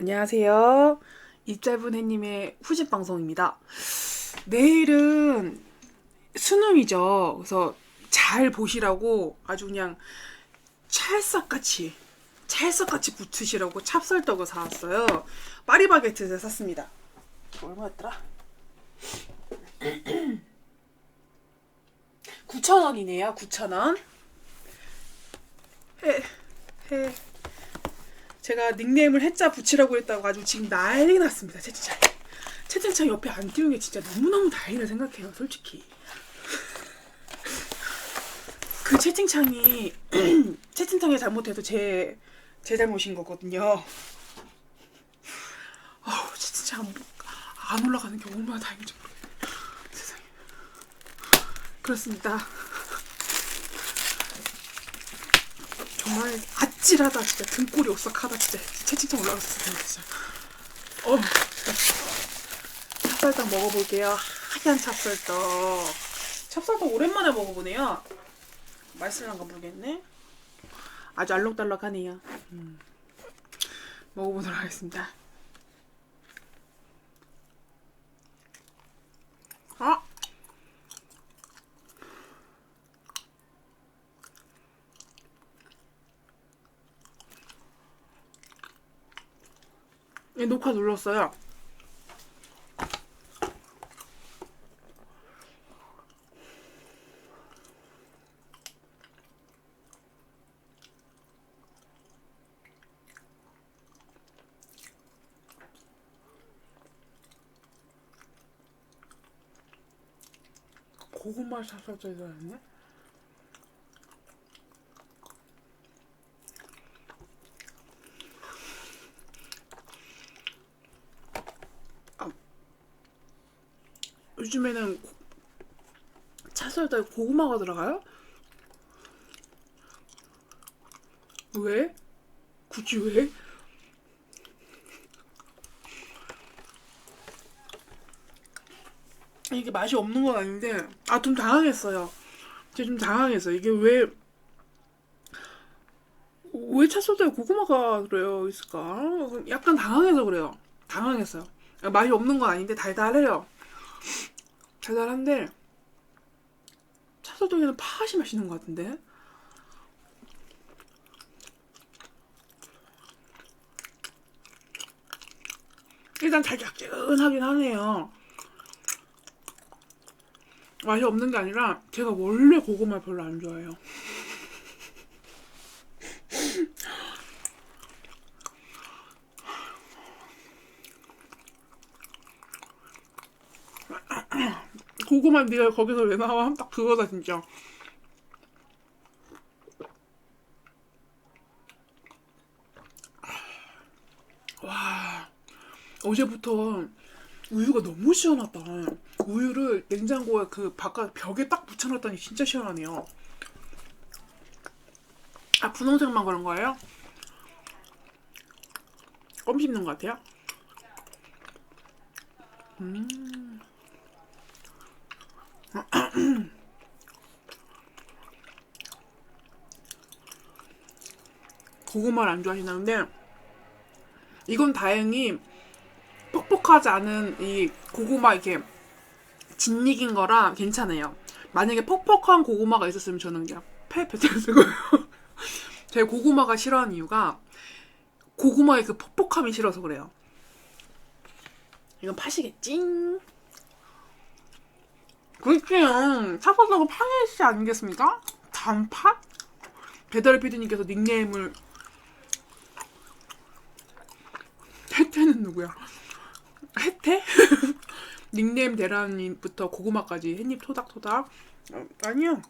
안녕하세요. 입짧은 해님의 후집 방송입니다. 내일은 수능이죠. 그래서 잘 보시라고 아주 그냥 찰싹같이 찰싹같이 붙으시라고 찹쌀떡을 사왔어요. 파리바게트에서 샀습니다. 얼마였더라? 9,000원이네요. 9,000원. 해, 해. 제가 닉네임을 해자 붙이라고 했다고 아주 지금 난리 났습니다. 채팅창. 채팅창 옆에 안 띄운 게 진짜 너무너무 다행이라 생각해요. 솔직히. 그 채팅창이 채팅창에 잘못해도 제, 제 잘못인 거거든요. 아우 채팅창 안, 안 올라가는 게 얼마나 다행인지 모르겠네. 세상에. 그렇습니다. 정말 아찔하다 진짜. 등골이 오싹하다 진짜. 채팅창 올라갔어 진짜 어. 찹쌀떡 먹어볼게요. 하얀 찹쌀떡. 찹쌀떡 오랜만에 먹어보네요. 맛있을란가 모르겠네. 아주 알록달록하네요. 음. 먹어보도록 하겠습니다. 아 예, 녹화 눌렀어요. 고구마 찹쌀떡이 들어있네? 요즘에는 고- 찹쌀떡에 고구마가 들어가요? 왜? 굳이 왜? 이게 맛이 없는 건 아닌데 아 좀 당황했어요. 제가 좀 당황했어요. 이게 왜 왜 찹쌀떡에 고구마가 들어요 있을까? 약간 당황해서 그래요. 당황했어요. 맛이 없는 건 아닌데 달달해요. 달달한데 찹쌀떡에는 팥이 맛있는 것 같은데? 일단 달짝지근하긴 하네요. 맛이 없는 게 아니라 제가 원래 고구마 별로 안 좋아해요 고구마 네가 거기서 왜 나와? 딱 그거다 진짜. 와 어제부터 우유가 너무 시원하다. 우유를 냉장고에 그 바깥 벽에 딱 붙여놨더니 진짜 시원하네요. 아 분홍색만 그런 거예요? 껌 씹는 것 같아요. 음. 고구마를 안 좋아하시는데 이건 다행히 퍽퍽하지 않은 이 고구마 이렇게 진익인 거라 괜찮아요. 만약에 퍽퍽한 고구마가 있었으면 저는 그냥 패 뱉었을 거예요. 제가 고구마가 싫어하는 이유가 고구마의 그 퍽퍽함이 싫어서 그래요. 이건 팥이겠지? 그렇게요. 찹쌀떡은 팥이 아니겠습니까? 단팥? 배달 피디님께서 닉네임을 혜태는 누구야? 혜태? 닉네임 대란님부터 고구마까지 햇잎 토닥토닥 어, 아니요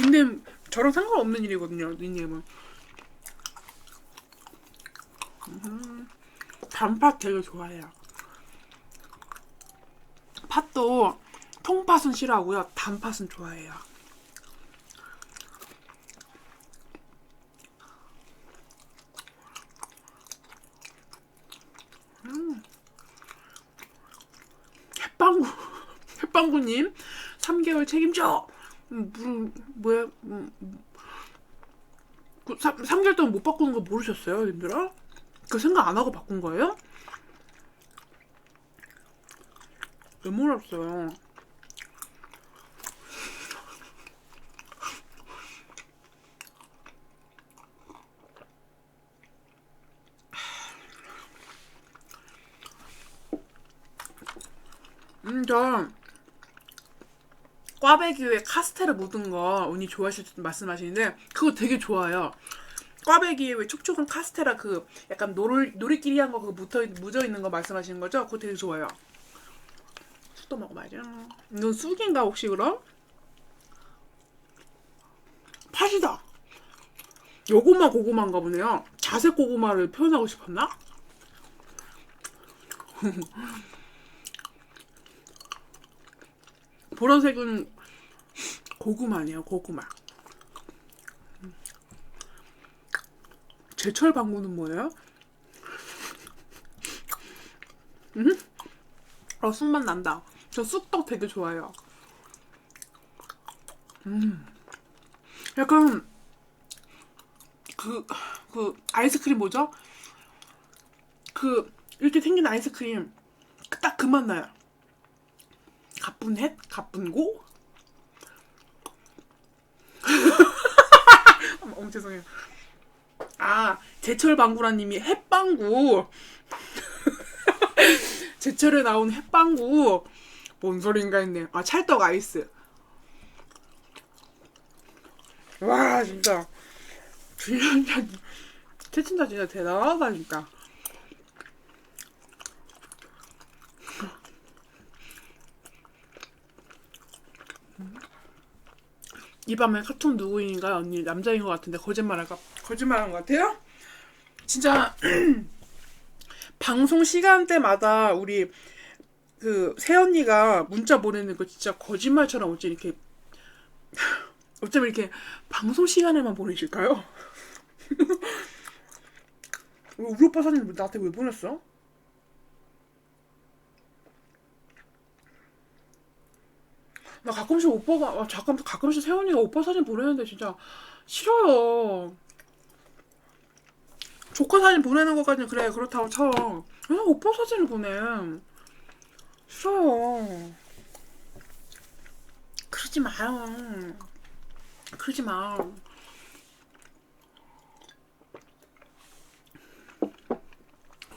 닉네임 저랑 상관없는 일이거든요 닉네임은 음, 단팥 되게 좋아해요 팥도 통팥은 싫어하고요 단팥은 좋아해요 햇빵구 햇빵구님 3개월 책임져 음, 무슨 뭐야 음, 그 3, 3개월 동안 못 바꾸는 거 모르셨어요 님들아? 그그 생각 안 하고 바꾼 거예요? 왜 몰랐어요? 음, 저 꽈배기에 카스테라 묻은 거 언니 좋아하실 때 말씀하시는데 그거 되게 좋아요. 꽈배기에 왜 촉촉한 카스테라 그 약간 노를 노리끼리 한 거 그거 묻어 묻어 있는 거 말씀하시는 거죠? 그거 되게 좋아요. 쑥도 먹어봐야죠. 이건 쑥인가 혹시 그럼? 팥이다. 요거만 고구마인가 보네요. 자색 고구마를 표현하고 싶었나? 보라색은 고구마네요, 고구마. 제철 방구는 뭐예요? 음? 어, 쑥맛 난다. 저 쑥떡 되게 좋아해요. 음. 약간, 그, 그, 아이스크림 뭐죠? 그, 이렇게 생긴 아이스크림. 딱 그 맛 나요. 가쁜 햇? 가쁜 고? 어머, 죄송해요. 아, 제철 방구라님이 햇방구. 제철에 나온 햇방구. 뭔 소린가 했네. 아, 찰떡 아이스. 와, 진짜. 진짜, 채친다 진짜 대단하다니까. 이 밤에 카툰 누구인가 언니 남자인 것 같은데 거짓말할까 거짓말한 것 같아요? 진짜 방송 시간대마다 우리 그 새언니가 문자 보내는 거 진짜 거짓말처럼 어찌 이렇게 어쩜 이렇게 방송 시간에만 보내실까요? 우리 오빠 사진 나한테 왜 보냈어? 나 가끔씩 오빠가 아, 잠깐 가끔씩 세훈이가 오빠 사진 보내는데 진짜 싫어요. 조카 사진 보내는 것까지는 그래 그렇다고 쳐. 왜 오빠 사진을 보내? 싫어요. 그러지 마요. 그러지 마.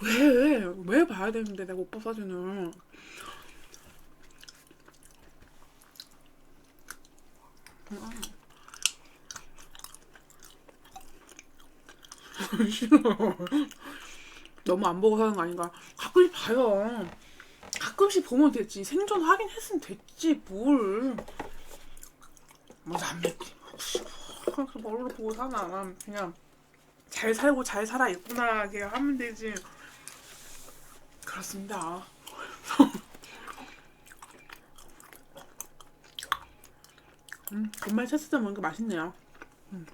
왜? 왜 봐야 되는데 내가 오빠 사진을? 싫어. 너무 안 보고 사는 거 아닌가? 가끔씩 봐요. 가끔씩 보면 됐지. 생존 확인했으면 됐지. 뭘. 뭐안 맵지. 그래서 뭘로 보고 사나. 난 그냥 잘 살고 잘 살아 있구나. 이렇게 하면 되지. 그렇습니다. 음, 간만에 채소장 먹으니까 맛있네요. 음.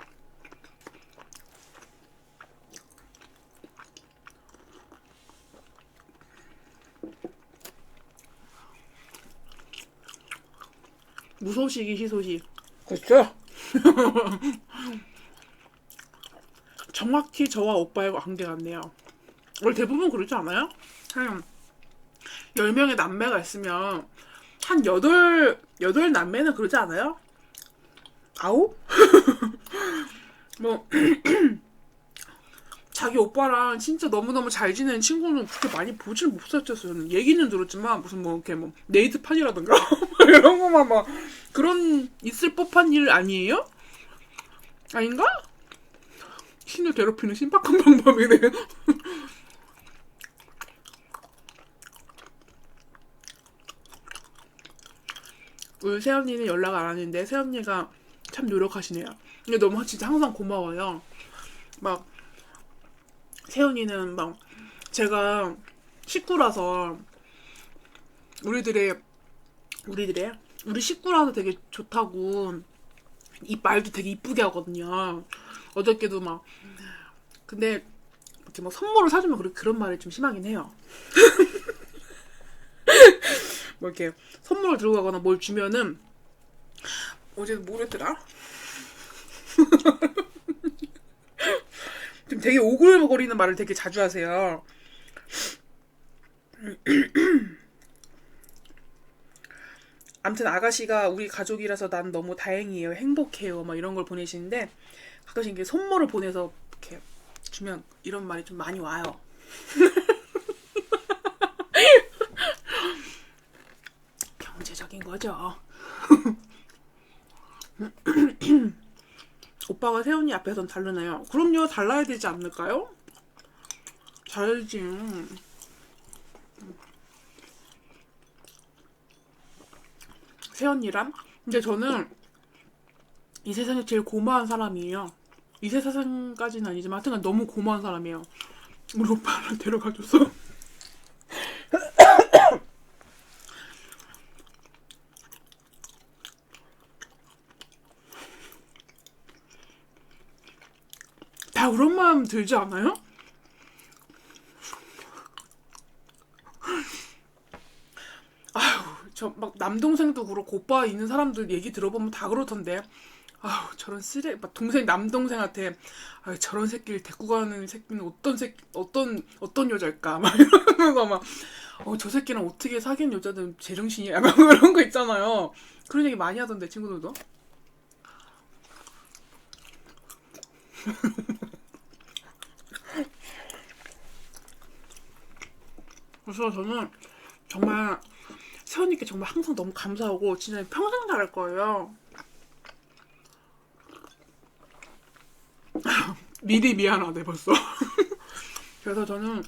무소식이 희소식. 그렇죠? 정확히 저와 오빠의 관계 같네요. 원래 대부분 그렇지 않아요? 한 10명의 남매가 있으면 한 8, 8 남매는 그러지 않아요? 아홉? 뭐 자기 오빠랑 진짜 너무너무 잘 지내는 친구는 그렇게 많이 보질 못했어요. 저는 얘기는 들었지만 무슨 뭐 이렇게 뭐 네이트판이라든가 뭐 이런 거만 막 그런 있을 법한 일 아니에요? 아닌가? 신을 괴롭히는 신박한 방법이네. 우리 새언니는 연락 안 하는데 새언니가 참 노력하시네요. 근데 너무 진짜 항상 고마워요. 막 세훈이는 막 제가 식구라서 우리들의 우리들의 우리 식구라서 되게 좋다고 이 말도 되게 이쁘게 하거든요. 어저께도 막 근데 이렇게 막 선물을 사주면 그렇게 그런 말이 좀 심하긴 해요. 뭐 이렇게 선물을 들고 가거나 뭘 주면은 어제 뭐랬더라? 좀 되게 오글거리는 말을 되게 자주 하세요. 아무튼 아가씨가 우리 가족이라서 난 너무 다행이에요. 행복해요. 막 이런 걸 보내시는데 가끔씩 이게 선물을 보내서 이렇게 주면 이런 말이 좀 많이 와요. 경제적인 거죠. 오빠가 세훈이 앞에선 다르나요? 그럼요, 달라야 되지 않을까요? 다르지. 세연이랑 근데 저는 이 세상에 제일 고마운 사람이에요. 이 세상까지는 아니지만 하여튼 너무 고마운 사람이에요. 우리 오빠를 데려가줘서. 다 들지 않아요? 저막 남동생도 그렇고 오빠 있는 사람들 얘기 들어보면 다 그렇던데. 아우 저런 쓰레 막 동생 남동생한테 아 저런 새끼를 데리고 가는 새끼는 어떤 새끼 어떤 어떤 여자일까? 막 이러면서 막어저 새끼랑 어떻게 사귄 여자든 제정신이야? 막 그런 거 있잖아요. 그런 얘기 많이 하던데 친구들도 그래서 저는 정말 세연이께 정말 항상 너무 감사하고 진짜 평생 잘할 거예요. 미리 미안하네 벌써. 그래서 저는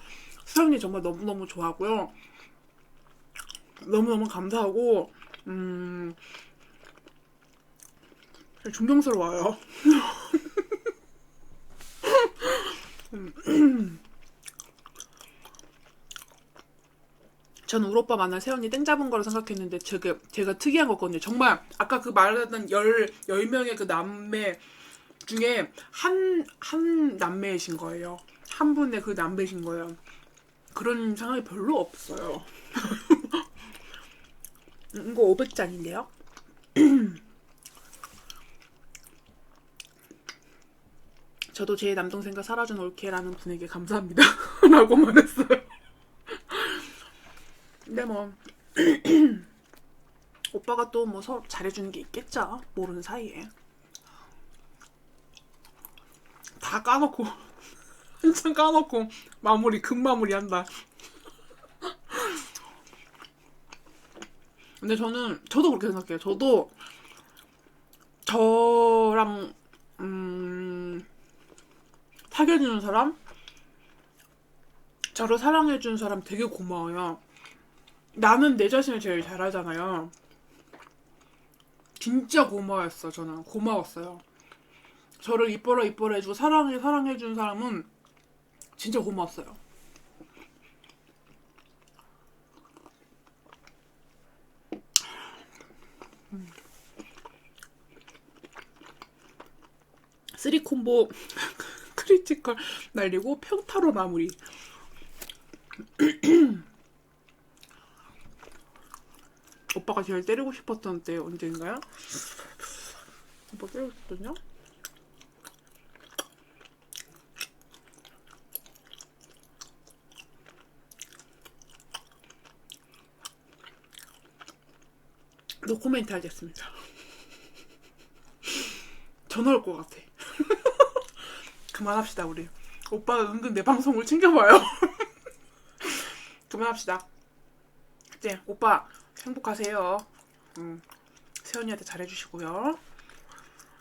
세연이 정말 너무너무 좋아하고요. 너무너무 감사하고 음 존경스러워요. 저는 우리 오빠 만날 세연이 땡 잡은 거라 생각했는데 제가, 제가 특이한 거거든요. 정말 아까 그 말하던 열, 열 명의 그 남매 중에 한, 한 남매이신 거예요. 한 분의 그 남매이신 거예요. 그런 상황이 별로 없어요. 이거 500잔인데요? 저도 제 남동생과 살아준 올케라는 분에게 감사합니다. 라고만 했어요. 근데 뭐 오빠가 또 뭐 잘해주는 게 있겠죠? 모르는 사이에. 다 까놓고 한참 까놓고 마무리 금마무리 한다. 근데 저는 저도 그렇게 생각해요. 저도 저랑 음 사귀어주는 사람 저를 사랑해주는 사람 되게 고마워요 나는 내 자신을 제일 잘하잖아요. 진짜 고마웠어, 저는. 고마웠어요. 저를 이뻐라 이뻐라 해주고 사랑해 사랑해 준 사람은 진짜 고마웠어요. 쓰리 콤보 크리티컬 날리고 평타로 마무리. 오빠가 제일 때리고 싶었던 때 언제인가요? 오빠 때리고 싶었냐? 노코멘트 하겠습니다. 전화 올 것 같아. 그만합시다 우리. 오빠가 은근 내 방송을 챙겨봐요. 그만합시다. 이제 오빠 행복하세요. 음, 세연이한테 잘해주시고요.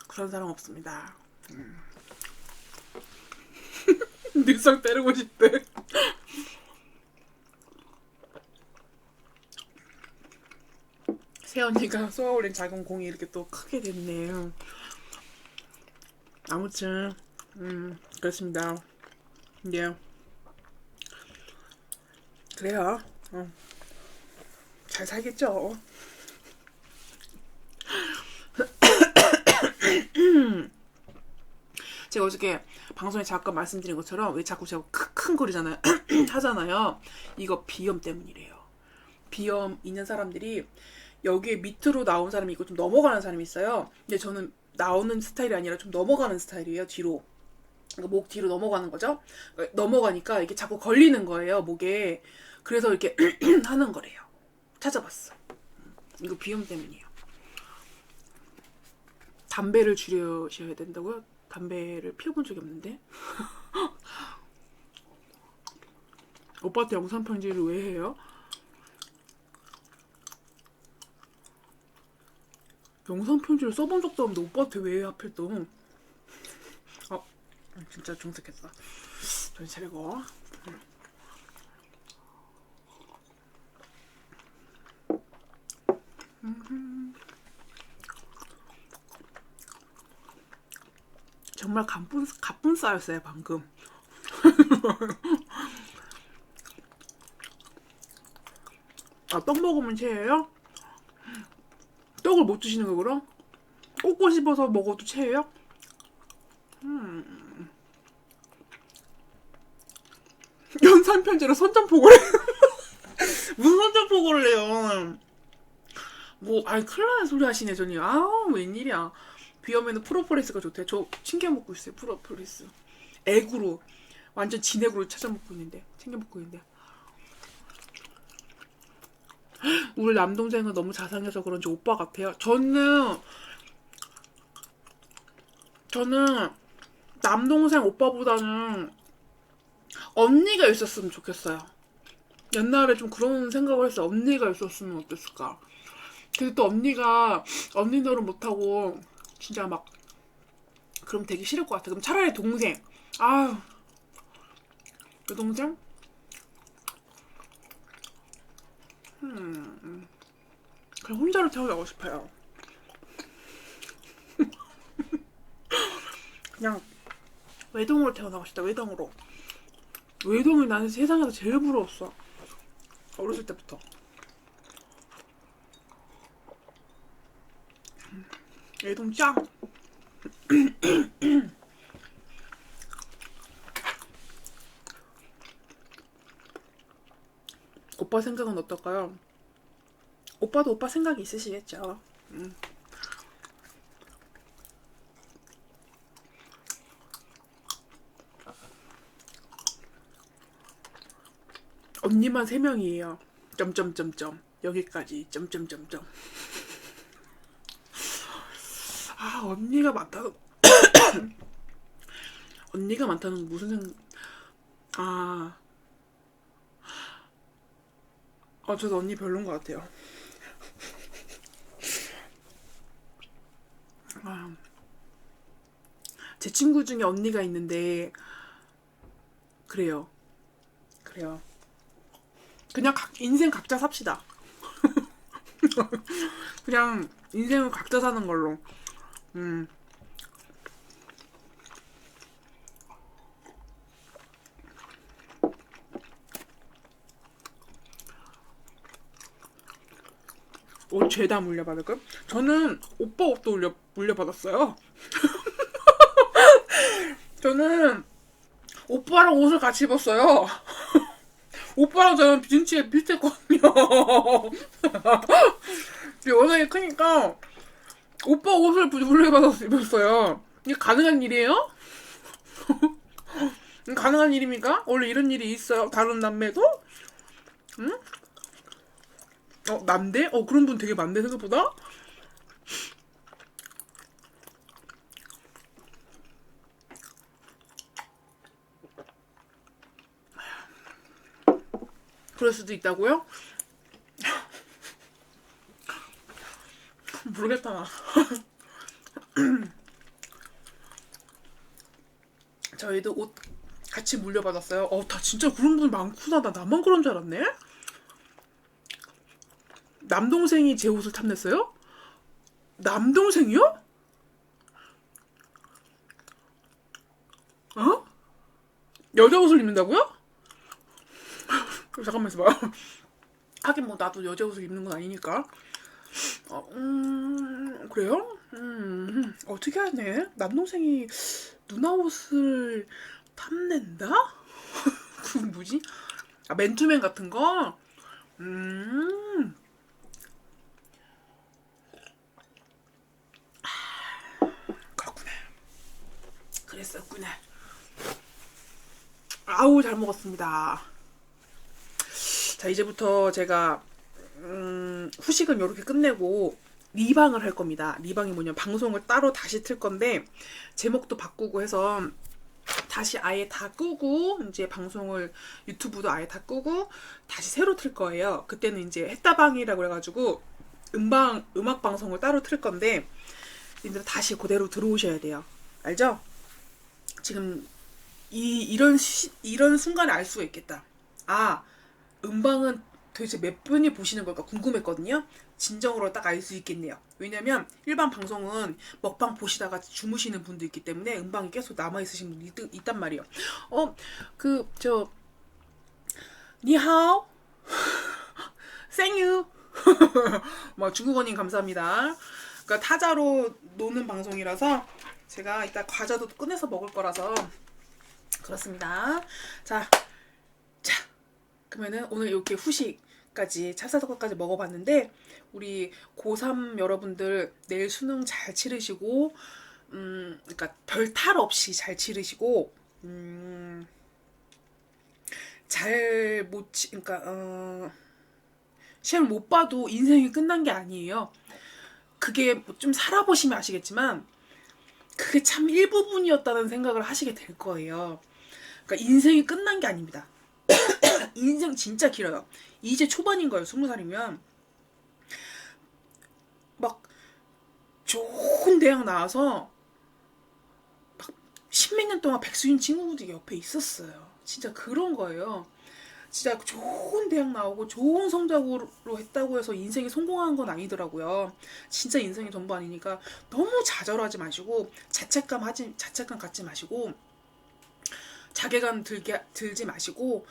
그런 사람 없습니다. 음. 늑상 때리고 싶대. 세연이가 쏘아올린 작은 공이 이렇게 또 크게 됐네요. 아무튼 음 그렇습니다. 예. 그래요. 어. 잘 살겠죠. 제가 어저께 방송에 잠깐 말씀드린 것처럼 왜 자꾸 제가 크큰거리잖아요 하잖아요. 이거 비염 때문이래요. 비염 있는 사람들이 여기에 밑으로 나온 사람이 있고 좀 넘어가는 사람이 있어요. 근데 저는 나오는 스타일이 아니라 좀 넘어가는 스타일이에요. 뒤로. 그러니까 목 뒤로 넘어가는 거죠. 넘어가니까 이게 자꾸 걸리는 거예요, 목에. 그래서 이렇게 하는 거래요. 찾아봤어. 이거 비염 때문이에요. 담배를 줄여셔야 된다고요? 담배를 피워본 적이 없는데. 오빠한테 영상 편지를 왜 해요? 영상 편지를 써본 적도 없는데 오빠한테 왜 하필 또? 어, 진짜 정색했다. 차리고. 정말 가뿐, 가뿐 싸였어요, 방금. 아, 떡 먹으면 체해요? 떡을 못 드시는 거 그럼? 꼭꼭 씹어서 먹어도 체해요? 음. 연산 편지로 선전포고를 무슨 선전포고를 해요? 뭐, 아이 큰일 나는 소리 하시네, 저니. 아우, 웬일이야. 비염에는 프로폴리스가 좋대. 저 챙겨 먹고 있어요, 프로폴리스. 액으로. 완전 진액으로 찾아 먹고 있는데. 챙겨 먹고 있는데. 우리 남동생은 너무 자상해서 그런지 오빠 같아요. 저는 저는 남동생 오빠보다는 언니가 있었으면 좋겠어요. 옛날에 좀 그런 생각을 했어. 언니가 있었으면 어땠을까. 근데 또 언니가 언니 노릇 못하고 진짜 막 그럼 되게 싫을 것 같아. 그럼 차라리 동생. 아유 여동생? 음, 그냥 혼자로 태어나고 싶어요. 그냥 외동으로 태어나고 싶다. 외동으로. 외동이 나는 세상에서 제일 부러웠어. 어렸을 때부터. 외동 짱. 오빠 생각은 어떨까요? 오빠도 오빠 생각이 있으시겠죠. 음. 언니만 세 명이에요. 점점점점 여기까지 점점점점. 아 언니가 많다는 언니가 많다는 무슨 생? 아 어, 저도 언니 별론 것 같아요. 아, 제 친구 중에 언니가 있는데, 그래요. 그래요. 그냥 각, 인생 각자 삽시다. 그냥 인생을 각자 사는 걸로. 음. 옷 죄다 물려받을까요? 저는 오빠 옷도 물려, 물려받았어요. 저는 오빠랑 옷을 같이 입었어요. 오빠랑 저는 진치에 비슷했거든요. 근데 워낙에 크니까 오빠 옷을 물려받아서 입었어요. 이게 가능한 일이에요? 가능한 일입니까? 원래 이런 일이 있어요? 다른 남매도? 응? 어, 남대? 어, 그런 분 되게 많네, 생각보다? 그럴 수도 있다고요? 모르겠다, 나. 저희도 옷 같이 물려받았어요. 어, 다 진짜 그런 분 많구나. 나 나만 그런 줄 알았네? 남동생이 제 옷을 탐냈어요? 남동생이요? 어? 여자 옷을 입는다고요? 잠깐만 있어봐. 하긴 뭐 나도 여자 옷을 입는 건 아니니까. 어, 음, 그래요? 음, 어떻게 하네? 남동생이 누나 옷을 탐낸다? 그 뭐지? 아, 맨투맨 같은 거? 음. 그렇구나. 그랬었구나. 아우 잘 먹었습니다. 자 이제부터 제가 음, 후식은 이렇게 끝내고 리방을 할 겁니다. 리방이 뭐냐 방송을 따로 다시 틀 건데 제목도 바꾸고 해서 다시 아예 다 끄고 이제 방송을 유튜브도 아예 다 끄고 다시 새로 틀 거예요. 그때는 이제 했다방이라고 해가지고 음방 음악 방송을 따로 틀 건데 님들 다시 그대로 들어오셔야 돼요. 알죠? 지금 이 이런 시, 이런 순간에 알 수가 있겠다. 아 음방은 도대체 몇 분이 보시는 걸까 궁금했거든요. 진정으로 딱 알 수 있겠네요. 왜냐면 일반 방송은 먹방 보시다가 주무시는 분도 있기 때문에 음방이 계속 남아 있으신 분이 있, 있단 말이에요. 어, 그 저 니하오, 생유, 뭐 중국어님 감사합니다. 그러니까 타자로 노는 방송이라서 제가 이따 과자도 꺼내서 먹을 거라서 그렇습니다. 자, 자, 그러면은 오늘 이렇게 후식 까지 찹쌀떡까지 먹어봤는데 우리 고3 여러분들 내일 수능 잘 치르시고 음, 그러니까 별 탈 없이 잘 치르시고 음, 잘못 치, 그러니까 어, 시험 못 봐도 인생이 끝난 게 아니에요. 그게 뭐좀 살아보시면 아시겠지만 그게 참 일부분이었다는 생각을 하시게 될 거예요. 그러니까 인생이 끝난 게 아닙니다. 인생 진짜 길어요. 이제 초반인 거예요. 스무 살이면 막 좋은 대학 나와서 막 십몇 년 동안 백수인 친구들이 옆에 있었어요. 진짜 그런 거예요. 진짜 좋은 대학 나오고 좋은 성적으로 했다고 해서 인생이 성공한 건 아니더라고요. 진짜 인생이 전부 아니니까 너무 좌절하지 마시고 자책감 하지 자책감 갖지 마시고 자괴감 들게 들지 마시고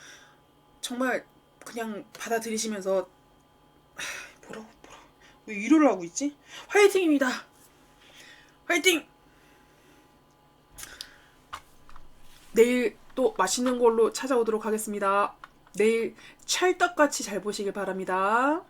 정말 그냥 받아들이시면서 하, 뭐라고 뭐라고 왜 위로를 하고 있지? 화이팅입니다. 화이팅! 내일 또 맛있는 걸로 찾아오도록 하겠습니다. 내일 찰떡같이 잘 보시길 바랍니다.